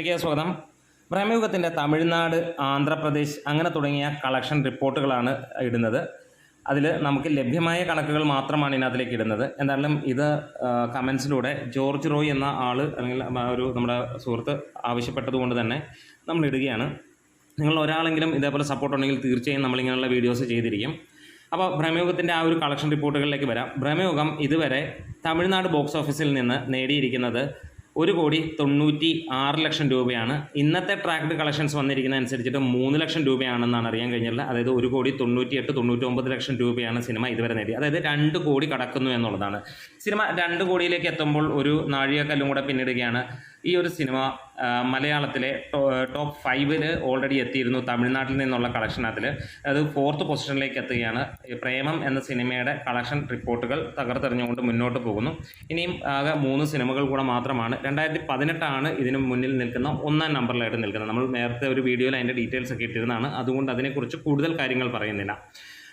സ്വാഗതം. ബ്രഹ്മയുഗത്തിന്റെ തമിഴ്നാട് ആന്ധ്രാപ്രദേശ് അങ്ങനെ തുടങ്ങിയ കളക്ഷൻ റിപ്പോർട്ടുകളാണ് ഇടുന്നത്. അതിൽ നമുക്ക് ലഭ്യമായ കണക്കുകൾ മാത്രമാണ് ഇതിനകത്തിലേക്ക് ഇടുന്നത്. എന്തായാലും ഇത് കമൻസിലൂടെ ജോർജ് റോയ് എന്ന ആൾ അല്ലെങ്കിൽ ഒരു നമ്മുടെ സുഹൃത്ത് ആവശ്യപ്പെട്ടതുകൊണ്ട് തന്നെ നമ്മൾ ഇടുകയാണ്. നിങ്ങൾ ഒരാളെങ്കിലും ഇതേപോലെ സപ്പോർട്ട് ഉണ്ടെങ്കിൽ തീർച്ചയായും നമ്മളിങ്ങനെയുള്ള വീഡിയോസ് ചെയ്തിരിക്കും. അപ്പോൾ ഭ്രമയുഗത്തിന്റെ ആ ഒരു കളക്ഷൻ റിപ്പോർട്ടുകളിലേക്ക് വരാം. ഭ്രമയുഗം ഇതുവരെ തമിഴ്നാട് ബോക്സ് ഓഫീസിൽ നിന്ന് നേടിയിരിക്കുന്നത് ഒരു കോടി തൊണ്ണൂറ്റി ആറ് ലക്ഷം രൂപയാണ്. ഇന്നത്തെ ട്രാക്ട് കളക്ഷൻസ് വന്നിരിക്കുന്ന അനുസരിച്ചിട്ട് മൂന്ന് ലക്ഷം രൂപയാണെന്നാണ് അറിയാൻ കഴിഞ്ഞിട്ടുള്ളത്. അതായത് ഒരു കോടി തൊണ്ണൂറ്റി എട്ട് തൊണ്ണൂറ്റി ഒമ്പത് ലക്ഷം രൂപയാണ് സിനിമ ഇതുവരെ നേടി അതായത് രണ്ട് കോടി കടക്കുന്നു എന്നുള്ളതാണ്. സിനിമ രണ്ട് കോടിയിലേക്ക് എത്തുമ്പോൾ ഒരു നാഴികക്കല്ലും കൂടെ പിന്നിടുകയാണ്. ഈ ഒരു സിനിമ മലയാളത്തിലെ ടോപ്പ് ഫൈവിൽ ഓൾറെഡി എത്തിയിരുന്നു തമിഴ്നാട്ടിൽ നിന്നുള്ള കളക്ഷൻ അതിൽ അത് ഫോർത്ത് പൊസിഷനിലേക്ക് എത്തുകയാണ്. പ്രേമം എന്ന സിനിമയുടെ കളക്ഷൻ റിപ്പോർട്ടുകൾ തകർത്തെറിഞ്ഞുകൊണ്ട് മുന്നോട്ട് പോകുന്നു. ഇനിയും ആകെ മൂന്ന് സിനിമകൾ കൂടെ മാത്രമാണ്. രണ്ടായിരത്തി പതിനെട്ടാണ് ഇതിന് മുന്നിൽ നിൽക്കുന്ന ഒന്നാം നമ്പറിലായിട്ട് നിൽക്കുന്നത്. നമ്മൾ നേരത്തെ ഒരു വീഡിയോയിൽ അതിന്റെ ഡീറ്റെയിൽസ് ഒക്കെ ഇട്ടിരുന്നതാണ്. അതുകൊണ്ട് അതിനെക്കുറിച്ച് കൂടുതൽ കാര്യങ്ങൾ പറയുന്നില്ല.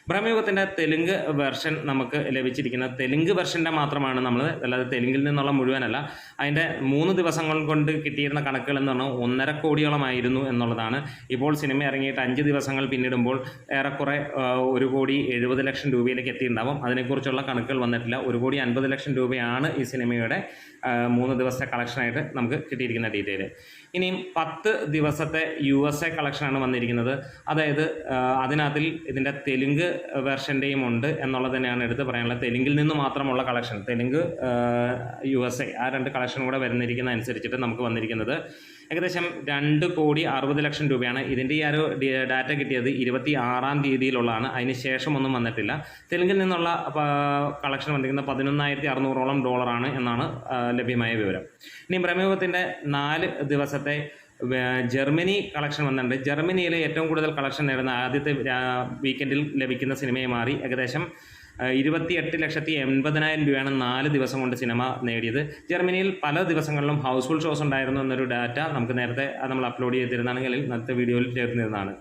ബ്രഹ്മയുഗത്തിന്റെ തെലുങ്ക് വെർഷൻ നമുക്ക് ലഭിച്ചിരിക്കുന്ന തെലുങ്ക് വെർഷന്റെ മാത്രമാണ് നമ്മൾ അല്ലാതെ തെലുങ്കിൽ നിന്നുള്ള മുഴുവനല്ല. അതിന്റെ മൂന്ന് ദിവസങ്ങൾ കൊണ്ട് കിട്ടിയിരുന്ന കണക്കുകൾ എന്ന് പറഞ്ഞാൽ ഒന്നര കോടിയോളമായിരുന്നു എന്നുള്ളതാണ്. ഇപ്പോൾ സിനിമ ഇറങ്ങിയിട്ട് അഞ്ച് ദിവസങ്ങൾ പിന്നിടുമ്പോൾ ഏറെക്കുറെ ഒരു കോടി എഴുപത് ലക്ഷം രൂപയിലേക്ക് എത്തിയിട്ടുണ്ടാവും. അതിനെക്കുറിച്ചുള്ള കണക്കുകൾ വന്നിട്ടില്ല. ഒരു കോടി അൻപത് ലക്ഷം രൂപയാണ് ഈ സിനിമയുടെ മൂന്ന് ദിവസത്തെ കളക്ഷനായിട്ട് നമുക്ക് കിട്ടിയിരിക്കുന്ന ഡീറ്റെയിൽ ഇനിയും പത്ത് ദിവസത്തെ യു എസ് എ കളക്ഷനാണ് വന്നിരിക്കുന്നത്. അതായത് അതിനകത്തിൽ ഇതിന്റെ തെലുങ്ക് വെർഷന്റെയും ഉണ്ട് എന്നുള്ളത് തന്നെയാണ് എടുത്ത് പറയാനുള്ളത്. തെലുങ്കിൽ നിന്ന് മാത്രമുള്ള collection Telugu U S A ആ രണ്ട് കളക്ഷൻ കൂടെ വരുന്നിരിക്കുന്ന അനുസരിച്ചിട്ട് നമുക്ക് വന്നിരിക്കുന്നത്. ഏകദേശം രണ്ട് കോടി അറുപത് ലക്ഷം രൂപയാണ്. ഇതിന്റെ ഈ ഒരു ഡാറ്റ കിട്ടിയത് ഇരുപത്തി ആറാം തീയതിയിലുള്ളതാണ്. അതിന് ശേഷമൊന്നും വന്നിട്ടില്ല. തെലുങ്കിൽ നിന്നുള്ള കളക്ഷൻ വന്നിരിക്കുന്ന പതിനൊന്നായിരത്തി അറുന്നൂറോളം ഡോളറാണ് എന്നാണ് ലഭ്യമായ വിവരം. ഇനി ബ്രഹ്മയുഗത്തിന്റെ നാല് ദിവസത്തെ ജർമ്മനി കളക്ഷൻ വന്നിട്ടുണ്ട്. ജർമ്മനിയിലെ ഏറ്റവും കൂടുതൽ കളക്ഷൻ നേടുന്ന ആദ്യത്തെ വീക്കെൻഡിൽ ലഭിക്കുന്ന സിനിമയെ മാറി. ഏകദേശം ഇരുപത്തി എട്ട് ലക്ഷത്തി എൺപതിനായിരം രൂപയാണ് നാല് ദിവസം കൊണ്ട് സിനിമ നേടിയത്. ജർമ്മനിയിൽ പല ദിവസങ്ങളിലും ഹൗസ്ഫുൾ ഷോസ് ഉണ്ടായിരുന്നു എന്നൊരു ഡാറ്റ നമുക്ക് നേരത്തെ നമ്മൾ അപ്ലോഡ് ചെയ്തിരുന്നതാണെങ്കിൽ ഇന്നത്തെ വീഡിയോയിൽ ചേർന്നിരുന്നതാണ്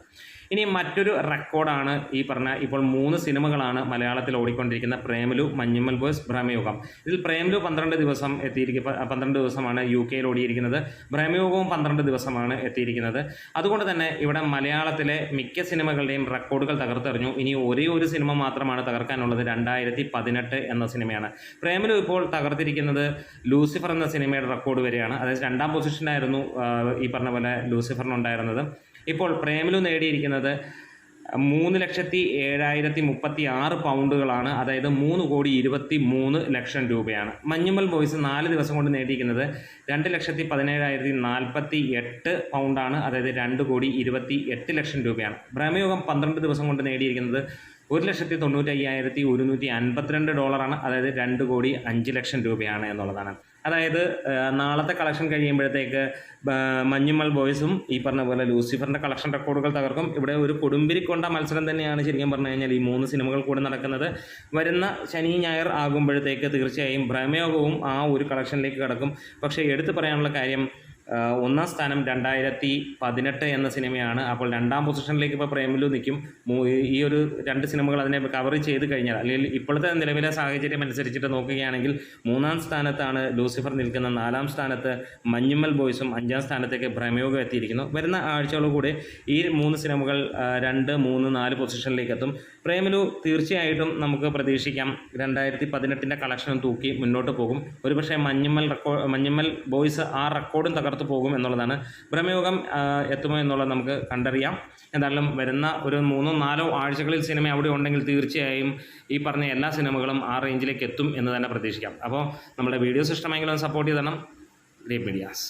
ഇനി മറ്റൊരു റെക്കോർഡാണ് ഈ പറഞ്ഞ ഇപ്പോൾ മൂന്ന് സിനിമകളാണ് മലയാളത്തിൽ ഓടിക്കൊണ്ടിരിക്കുന്ന പ്രേമലു മഞ്ഞുമ്മൽ ബോയ്സ് ഭ്രമയുഗം. ഇതിൽ പ്രേമലു പന്ത്രണ്ട് ദിവസം എത്തിയിരിക്കുക പന്ത്രണ്ട് ദിവസമാണ് യു കെയിൽ ഓടിയിരിക്കുന്നത്. ഭ്രമയുഗവും പന്ത്രണ്ട് ദിവസമാണ് എത്തിയിരിക്കുന്നത്. അതുകൊണ്ട് തന്നെ ഇവിടെ മലയാളത്തിലെ മിക്ക സിനിമകളുടെയും റെക്കോർഡുകൾ തകർത്തെറിഞ്ഞു. ഇനി ഒരേ ഒരു സിനിമ മാത്രമാണ് തകർക്കാനുള്ളത് രണ്ടായിരത്തി പതിനെട്ട് എന്ന സിനിമയാണ്. പ്രേമലു ഇപ്പോൾ തകർത്തിരിക്കുന്നത് ലൂസിഫർ എന്ന സിനിമയുടെ റെക്കോർഡ് വരെയാണ്. അതായത് രണ്ടാം പൊസിഷനായിരുന്നു ഈ പറഞ്ഞ പോലെ ലൂസിഫറിനുണ്ടായിരുന്നത്. ഇപ്പോൾ പ്രേമലു നേടിയിരിക്കുന്നത് മൂന്ന് ലക്ഷത്തി ഏഴായിരത്തി മുപ്പത്തി ആറ് പൗണ്ടുകളാണ്. അതായത് മൂന്ന് കോടി ഇരുപത്തി മൂന്ന് ലക്ഷം രൂപയാണ്. മഞ്ഞുമ്മൽ ബോയ്സ് നാല് ദിവസം കൊണ്ട് നേടിയിരിക്കുന്നത് രണ്ട് ലക്ഷത്തി പതിനേഴായിരത്തി നാൽപ്പത്തി എട്ട് പൗണ്ടാണ്. അതായത് രണ്ട് കോടി ഇരുപത്തി എട്ട് ലക്ഷം രൂപയാണ്. ഭ്രമയുഗം പന്ത്രണ്ട് ദിവസം കൊണ്ട് നേടിയിരിക്കുന്നത് ഒരു ലക്ഷത്തി തൊണ്ണൂറ്റി അയ്യായിരത്തി ഒരുന്നൂറ്റി അൻപത്തിരണ്ട് ഡോളറാണ്. അതായത് രണ്ട് കോടി അഞ്ച് ലക്ഷം രൂപയാണ് എന്നുള്ളതാണ്. അതായത് നാളത്തെ കളക്ഷൻ കഴിയുമ്പോഴത്തേക്ക് മഞ്ഞുമൽ ബോയ്സും ഈ പറഞ്ഞ പോലെ ലൂസിഫറിന്റെ കളക്ഷൻ റെക്കോർഡുകൾ തകർക്കും. ഇവിടെ ഒരു കൊടുമ്പിരി കൊണ്ട മത്സരം തന്നെയാണ് ശരിക്കും പറഞ്ഞു കഴിഞ്ഞാൽ ഈ മൂന്ന് സിനിമകൾ കൂടെ നടക്കുന്നത്. വരുന്ന ശനി ഞായർ ആകുമ്പോഴത്തേക്ക് തീർച്ചയായും ഭ്രമയോഗവും ആ ഒരു കളക്ഷനിലേക്ക് കടക്കും. പക്ഷേ എടുത്തു പറയാനുള്ള കാര്യം ഒന്നാം സ്ഥാനം രണ്ടായിരത്തി പതിനെട്ട് എന്ന സിനിമയാണ്. അപ്പോൾ രണ്ടാം പൊസിഷനിലേക്ക് ഇപ്പോൾ പ്രേമലു നിൽക്കും ഈ ഒരു രണ്ട് സിനിമകൾ അതിനെ കവർ ചെയ്ത് കഴിഞ്ഞാൽ അല്ലെങ്കിൽ ഇപ്പോഴത്തെ നിലവിലെ സാഹചര്യം അനുസരിച്ചിട്ട് നോക്കുകയാണെങ്കിൽ മൂന്നാം സ്ഥാനത്താണ് ലൂസിഫർ നിൽക്കുന്ന നാലാം സ്ഥാനത്ത് മഞ്ഞുമ്മൽ ബോയ്സും അഞ്ചാം സ്ഥാനത്തേക്ക് ഭ്രമയോഗം എത്തിയിരിക്കുന്നു. വരുന്ന ആഴ്ചകളോടുകൂടി ഈ മൂന്ന് സിനിമകൾ രണ്ട് മൂന്ന് നാല് പൊസിഷനിലേക്ക് എത്തും. പ്രേമലു തീർച്ചയായിട്ടും നമുക്ക് പ്രതീക്ഷിക്കാം രണ്ടായിരത്തി പതിനെട്ടിന്റെ കളക്ഷനും തൂക്കി മുന്നോട്ട് പോകും. ഒരുപക്ഷെ മഞ്ഞുമ്മൽ റെക്കോ മഞ്ഞുമ്മൽ ബോയ്സ് ആ റെക്കോർഡും തകർത്ത് പോകും എന്നുള്ളതാണ്. ഭ്രമയോഗം ആ, എത്തുമോ എന്നുള്ളത് നമുക്ക് കണ്ടറിയാം. എന്തായാലും വരുന്ന ഒരു മൂന്നോ നാലോ ആഴ്ചകളിൽ സിനിമ അവിടെ ഉണ്ടെങ്കിൽ തീർച്ചയായും ഈ പറഞ്ഞ എല്ലാ സിനിമകളും ആ റേഞ്ചിലേക്ക് എത്തും എന്ന് തന്നെ പ്രതീക്ഷിക്കാം. അപ്പോൾ നമ്മുടെ വീഡിയോസ് ഇഷ്ടമെങ്കിലും സപ്പോർട്ട് ചെയ്തണം ഗ്രേറ്റ് മീഡിയാസ്